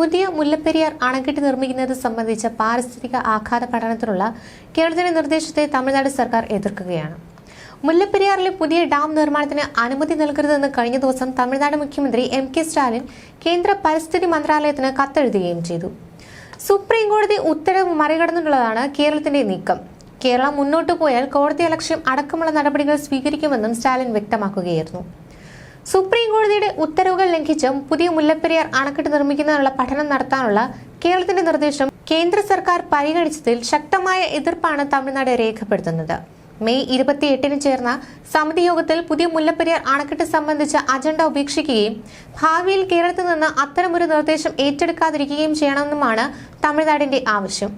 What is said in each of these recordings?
പുതിയ മുല്ലപ്പെരിയാർ അണക്കെട്ട് നിർമ്മിക്കുന്നത് സംബന്ധിച്ച പാരിസ്ഥിതിക ആഘാത പഠനത്തിനുള്ള കേരളത്തിന്റെ നിർദ്ദേശത്തെ തമിഴ്നാട് സർക്കാർ എതിർക്കുകയാണ്. മുല്ലപ്പെരിയാറിലെ പുതിയ ഡാം നിർമ്മാണത്തിന് അനുമതി നൽകരുതെന്ന് കഴിഞ്ഞ ദിവസം തമിഴ്നാട് മുഖ്യമന്ത്രി എം കെ സ്റ്റാലിൻ കേന്ദ്ര പരിസ്ഥിതി മന്ത്രാലയത്തിന് കത്തെഴുതുകയും ചെയ്തു. സുപ്രീം കോടതി ഉത്തരവ് മറികടന്നിട്ടുള്ളതാണ് കേരളത്തിന്റെ നീക്കം. കേരളം മുന്നോട്ടു പോയാൽ കോടതി അലക്ഷ്യം അടക്കമുള്ള നടപടികൾ സ്വീകരിക്കുമെന്നും സ്റ്റാലിൻ വ്യക്തമാക്കുകയായിരുന്നു. സുപ്രീം കോടതിയുടെ ഉത്തരവുകൾ ലംഘിച്ചും പുതിയ മുല്ലപ്പെരിയാർ അണക്കെട്ട് നിർമ്മിക്കുന്നതിനുള്ള പഠനം നടത്താനുള്ള കേരളത്തിന്റെ നിർദ്ദേശം കേന്ദ്ര സർക്കാർ പരിഗണിച്ചതിൽ ശക്തമായ എതിർപ്പാണ് തമിഴ്നാട് രേഖപ്പെടുത്തുന്നത്. മെയ് ഇരുപത്തിയെട്ടിന് ചേർന്ന സമിതി യോഗത്തിൽ പുതിയ മുല്ലപ്പെരിയാർ അണക്കെട്ട് സംബന്ധിച്ച അജണ്ട ഉപേക്ഷിക്കുകയും ഭാവിയിൽ കേരളത്തിൽ നിന്ന് അത്തരമൊരു നിർദ്ദേശം ഏറ്റെടുക്കാതിരിക്കുകയും ചെയ്യണമെന്നുമാണ് തമിഴ്നാടിന്റെ ആവശ്യം.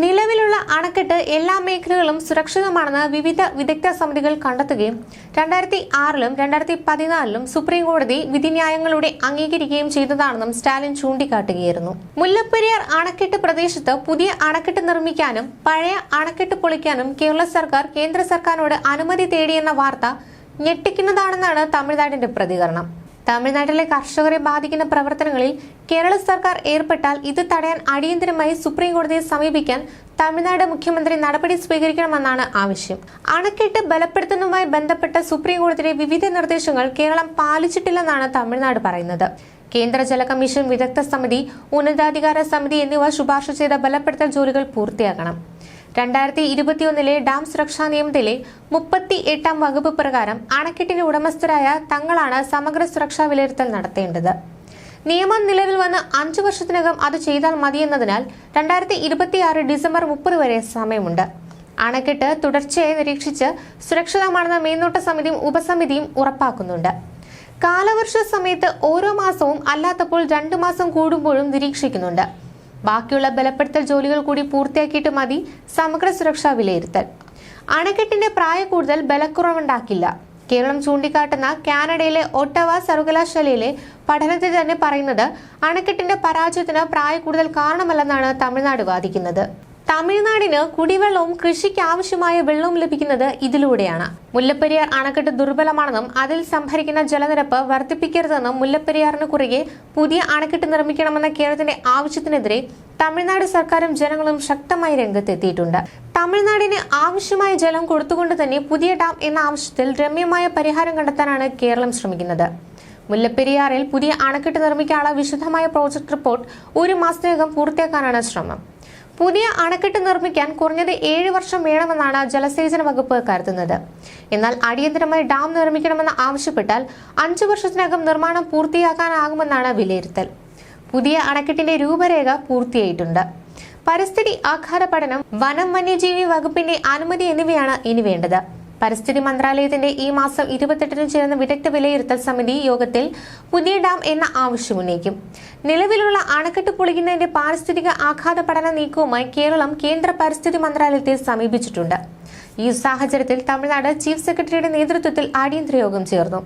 നിലവിലുള്ള അണക്കെട്ട് എല്ലാ മേഖലകളും സുരക്ഷിതമാണെന്ന് വിവിധ വിദഗ്ധ സമിതികൾ കണ്ടെത്തുകയും രണ്ടായിരത്തി ആറിലും രണ്ടായിരത്തി പതിനാലിലും സുപ്രീം കോടതി വിധിന്യായങ്ങളുടെ അംഗീകരിക്കുകയും ചെയ്തതാണെന്നും സ്റ്റാലിൻ ചൂണ്ടിക്കാട്ടുകയായിരുന്നു. മുല്ലപ്പെരിയാർ അണക്കെട്ട് പ്രദേശത്ത് പുതിയ അണക്കെട്ട് നിർമ്മിക്കാനും പഴയ അണക്കെട്ട് പൊളിക്കാനും കേരള സർക്കാർ കേന്ദ്ര സർക്കാരിനോട് അനുമതി തേടിയെന്ന വാർത്ത ഞെട്ടിക്കുന്നതാണെന്നാണ് തമിഴ്നാടിന്റെ പ്രതികരണം. തമിഴ്നാട്ടിലെ കർഷകരെ ബാധിക്കുന്ന പ്രവർത്തനങ്ങളിൽ കേരള സർക്കാർ ഏർപ്പെട്ടാൽ ഇത് തടയാൻ അടിയന്തരമായി സുപ്രീം കോടതിയെ സമീപിക്കാൻ തമിഴ്നാട് മുഖ്യമന്ത്രി നടപടി സ്വീകരിക്കണമെന്നാണ് ആവശ്യം. അണക്കെട്ട് ബലപ്പെടുത്തുന്നതുമായി ബന്ധപ്പെട്ട സുപ്രീം കോടതിയുടെ വിവിധ നിർദ്ദേശങ്ങൾ കേരളം പാലിച്ചിട്ടില്ലെന്നാണ് തമിഴ്നാട് പറയുന്നത്. കേന്ദ്ര ജല കമ്മീഷൻ വിദഗ്ധ സമിതി ഉന്നതാധികാര സമിതി എന്നിവ ശുപാർശ ചെയ്ത ബലപ്പെടുത്തൽ ജോലികൾ പൂർത്തിയാക്കണം. രണ്ടായിരത്തി ഇരുപത്തിയൊന്നിലെ ഡാം സുരക്ഷാ നിയമത്തിലെ മുപ്പത്തി എട്ടാം വകുപ്പ് പ്രകാരം അണക്കെട്ടിന്റെ ഉടമസ്ഥരായ തങ്ങളാണ് സമഗ്ര സുരക്ഷാ വിലയിരുത്തൽ നടത്തേണ്ടത്. നിയമം നിലവിൽ വന്ന് അഞ്ചു വർഷത്തിനകം അത് ചെയ്താൽ മതിയെന്നതിനാൽ രണ്ടായിരത്തി ഇരുപത്തിയാറ് ഡിസംബർ മുപ്പത് വരെ സമയമുണ്ട്. അണക്കെട്ട് തുടർച്ചയായി നിരീക്ഷിച്ച് സുരക്ഷിതമാണെന്ന മേൽനോട്ട സമിതിയും ഉപസമിതിയും ഉറപ്പാക്കുന്നുണ്ട്. കാലവർഷ സമയത്ത് ഓരോ മാസവും അല്ലാത്തപ്പോൾ രണ്ടു മാസം കൂടുമ്പോഴും നിരീക്ഷിക്കുന്നുണ്ട്. ബാക്കിയുള്ള ബലപ്പെടുത്തൽ ജോലികൾ കൂടി പൂർത്തിയാക്കിയിട്ട് മതി സമഗ്ര സുരക്ഷാ വിലയിരുത്തൽ. അണക്കെട്ടിന്റെ പ്രായ കൂടുതൽ ബലക്കുറവുണ്ടാക്കില്ല. കേരളം ചൂണ്ടിക്കാട്ടുന്ന കാനഡയിലെ ഒട്ടവ സർവകലാശാലയിലെ പഠനത്തിൽ തന്നെ പറയുന്നത് അണക്കെട്ടിന്റെ പരാജയത്തിന് പ്രായ കൂടുതൽ കാരണമല്ലെന്നാണ് തമിഴ്നാട് വാദിക്കുന്നത്. തമിഴ്നാടിന് കുടിവെള്ളവും കൃഷിക്ക് ആവശ്യമായ വെള്ളവും ലഭിക്കുന്നത് ഇതിലൂടെയാണ്. മുല്ലപ്പെരിയാർ അണക്കെട്ട് ദുർബലമാണെന്നും അതിൽ സംഭരിക്കുന്ന ജലനിരപ്പ് വർദ്ധിപ്പിക്കരുതെന്നും മുല്ലപ്പെരിയാറിന് കുറുകെ പുതിയ അണക്കെട്ട് നിർമ്മിക്കണമെന്ന കേരളത്തിന്റെ ആവശ്യത്തിനെതിരെ തമിഴ്നാട് സർക്കാരും ജനങ്ങളും ശക്തമായി രംഗത്തെത്തിയിട്ടുണ്ട്. തമിഴ്നാടിന് ആവശ്യമായ ജലം കൊടുത്തുകൊണ്ട് തന്നെ പുതിയ ഡാം എന്ന ആവശ്യത്തിൽ രമ്യമായ പരിഹാരം കണ്ടെത്താനാണ് കേരളം ശ്രമിക്കുന്നത്. മുല്ലപ്പെരിയാറിൽ പുതിയ അണക്കെട്ട് നിർമ്മിക്കാനുള്ള വിശദമായ പ്രോജക്ട് റിപ്പോർട്ട് ഒരു മാസത്തിനകം പൂർത്തിയാക്കാനാണ് ശ്രമം. പുതിയ അണക്കെട്ട് നിർമ്മിക്കാൻ കുറഞ്ഞത് ഏഴ് വർഷം വേണമെന്നാണ് ജലസേചന വകുപ്പ് കരുതുന്നത്. എന്നാൽ അടിയന്തരമായി ഡാം നിർമ്മിക്കണമെന്ന് ആവശ്യപ്പെട്ടാൽ അഞ്ചു വർഷത്തിനകം നിർമ്മാണം പൂർത്തിയാക്കാനാകുമെന്നാണ് വിലയിരുത്തൽ. പുതിയ അണക്കെട്ടിന്റെ രൂപരേഖ പൂർത്തിയായിട്ടുണ്ട്. പരിസ്ഥിതി ആഘാത പഠനം വനം വന്യജീവി വകുപ്പിന്റെ അനുമതി എന്നിവയാണ് ഇനി വേണ്ടത്. പരിസ്ഥിതി മന്ത്രാലയത്തിന്റെ ഈ മാസം ഇരുപത്തെട്ടിന് ചേർന്ന വിദഗ്ധ വിലയിരുത്തൽ സമിതി യോഗത്തിൽ പുതിയ ഡാം എന്ന ആവശ്യം ഉന്നയിക്കും. നിലവിലുള്ള അണക്കെട്ട് പൊളിക്കുന്നതിന്റെ പാരിസ്ഥിതിക ആഘാത പഠന നീക്കവുമായി കേരളം കേന്ദ്ര പരിസ്ഥിതി മന്ത്രാലയത്തെ സമീപിച്ചിട്ടുണ്ട്. ഈ സാഹചര്യത്തിൽ തമിഴ്നാട് ചീഫ് സെക്രട്ടറിയുടെ നേതൃത്വത്തിൽ അടിയന്തര യോഗം ചേർന്നു.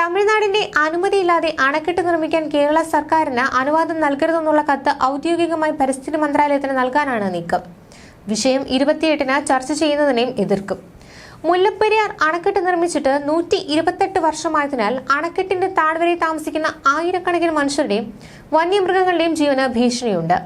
തമിഴ്നാടിന്റെ അനുമതിയില്ലാതെ അണക്കെട്ട് നിർമ്മിക്കാൻ കേരള സർക്കാരിന് അനുവാദം നൽകരുതെന്നുള്ള കത്ത് ഔദ്യോഗികമായി പരിസ്ഥിതി മന്ത്രാലയത്തിന് നൽകാനാണ് നീക്കം. വിഷയം ഇരുപത്തിയെട്ടിന് ചർച്ച ചെയ്യുന്നതിനെയും എതിർക്കും. മുല്ലപ്പെരിയാർ അണക്കെട്ട് നിർമ്മിച്ചിട്ട് നൂറ്റി ഇരുപത്തെട്ട് വർഷമായതിനാൽ അണക്കെട്ടിന്റെ താഴ്വരയിൽ താമസിക്കുന്ന ആയിരക്കണക്കിന് മനുഷ്യരുടെയും വന്യമൃഗങ്ങളുടെയും ജീവന് ഭീഷണിയുണ്ട്.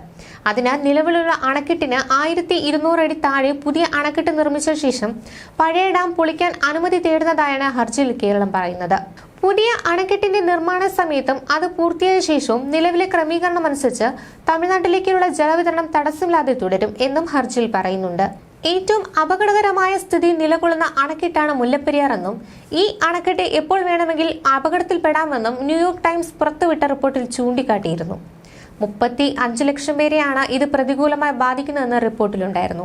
അതിനാൽ നിലവിലുള്ള അണക്കെട്ടിന് ആയിരത്തി ഇരുന്നൂറ് അടി താഴെ പുതിയ അണക്കെട്ട് നിർമ്മിച്ച ശേഷം പഴയ ഡാം പൊളിക്കാൻ അനുമതി തേടുന്നതായാണ് ഹർജിയിൽ കേരളം പറയുന്നത്. പുതിയ അണക്കെട്ടിന്റെ നിർമ്മാണ സമയത്തും അത് പൂർത്തിയായ ശേഷവും നിലവിലെ ക്രമീകരണം അനുസരിച്ച് തമിഴ്നാട്ടിലേക്കുള്ള ജലവിതരണം തടസ്സമില്ലാതെ തുടരും എന്നും ഹർജിയിൽ പറയുന്നുണ്ട്. ഏറ്റവും അപകടകരമായ സ്ഥിതി നിലകൊള്ളുന്ന അണക്കെട്ടാണ് മുല്ലപ്പെരിയാർ എന്നും ഈ അണക്കെട്ട് എപ്പോൾ വേണമെങ്കിൽ അപകടത്തിൽപ്പെടാമെന്നും ന്യൂയോർക്ക് ടൈംസ് പുറത്തുവിട്ട റിപ്പോർട്ടിൽ ചൂണ്ടിക്കാട്ടിയിരുന്നു. മുപ്പത്തി അഞ്ച് ലക്ഷം പേരെയാണ് ഇത് പ്രതികൂലമായി ബാധിക്കുന്നതെന്ന് റിപ്പോർട്ടിലുണ്ടായിരുന്നു.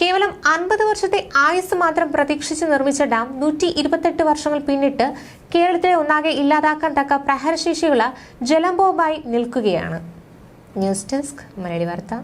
കേവലം അൻപത് വർഷത്തെ ആയുസ് മാത്രം പ്രതീക്ഷിച്ച് നിർമ്മിച്ച ഡാം നൂറ്റി ഇരുപത്തെട്ട് വർഷങ്ങൾ പിന്നിട്ട് കേരളത്തിലെ ഒന്നാകെ ഇല്ലാതാക്കാൻ തക്ക പ്രഹരശേഷിയുള്ള ജലംബോബായി നിൽക്കുകയാണ്. ന്യൂസ് ഡെസ്ക് മലയാളി വാർത്ത.